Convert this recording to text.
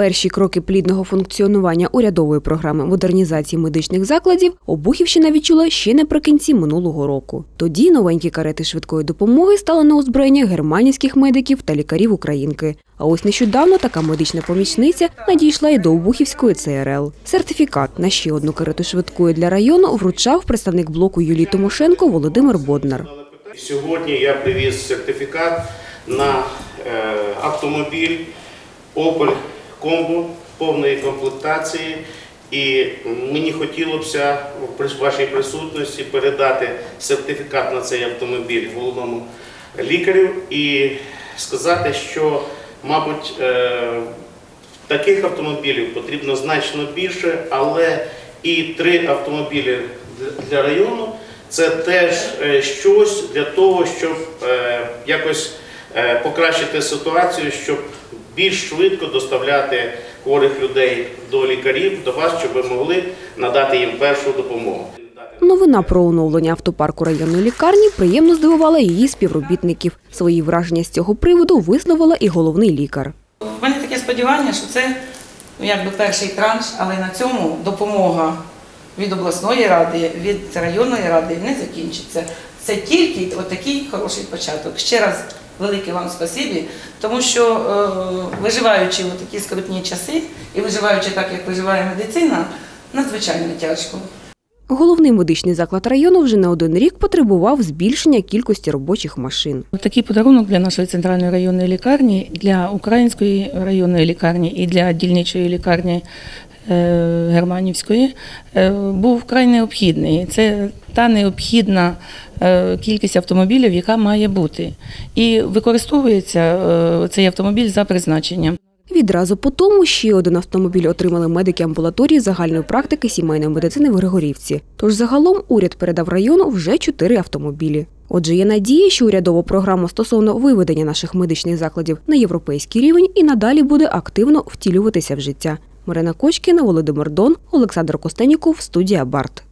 Перші кроки плідного функціонування урядової програми модернізації медичних закладів Обухівщина відчула ще наприкінці минулого року. Тоді новенькі карети швидкої допомоги стали на озброєння германівських медиків та лікарів Українки. А ось нещодавно така медична помічниця надійшла і до Обухівської ЦРЛ. Сертифікат на ще одну карету швидкої для району вручав представник блоку Юлії Тимошенко Володимир Боднар. Сьогодні я привіз сертифікат на е, автомобіль Opel Combo повної комплектації. І мені хотілося при вашій присутності передати сертифікат на цей автомобіль головному лікарю і сказати, що, мабуть, е, таких автомобілів потрібно значно більше, але і три автомобілі для- району це теж е, щось для того, щоб е, якось покращити ситуацію, щоб більш швидко доставляти хворих людей до лікарів, до вас, щоб ви могли надати їм першу допомогу. Новина про оновлення автопарку районної лікарні приємно здивувала її співробітників. Свої враження з цього приводу висловила і головний лікар. У мене таке сподівання, що це ну, якби перший транш, але на цьому допомога від обласної ради, від районної ради не закінчиться. Це тільки отакий хороший початок. Ще раз велике вам спасибі, тому що е, виживаючи в такі скрутні часи і виживаючи так, як виживає медицина, надзвичайно тяжко. Головний медичний заклад району вже не один рік потребував збільшення кількості робочих машин. Такий подарунок для нашої центральної районної лікарні, для української районної лікарні і для дільничої лікарні е, Германівської е, був вкрай необхідний. Це та необхідна е, кількість автомобілів, яка має бути. І використовується е, цей автомобіль за призначенням. Відразу по тому ще один автомобіль отримали медики амбулаторії загальної практики сімейної медицини в Григорівці. Тож загалом уряд передав району вже чотири автомобілі. Отже, є надія, що урядова програма стосовно виведення наших медичних закладів на європейський рівень і надалі буде активно втілюватися в життя. Марина Кочкіна, Володимир Дон, Олександр Костеніков, студія Барт.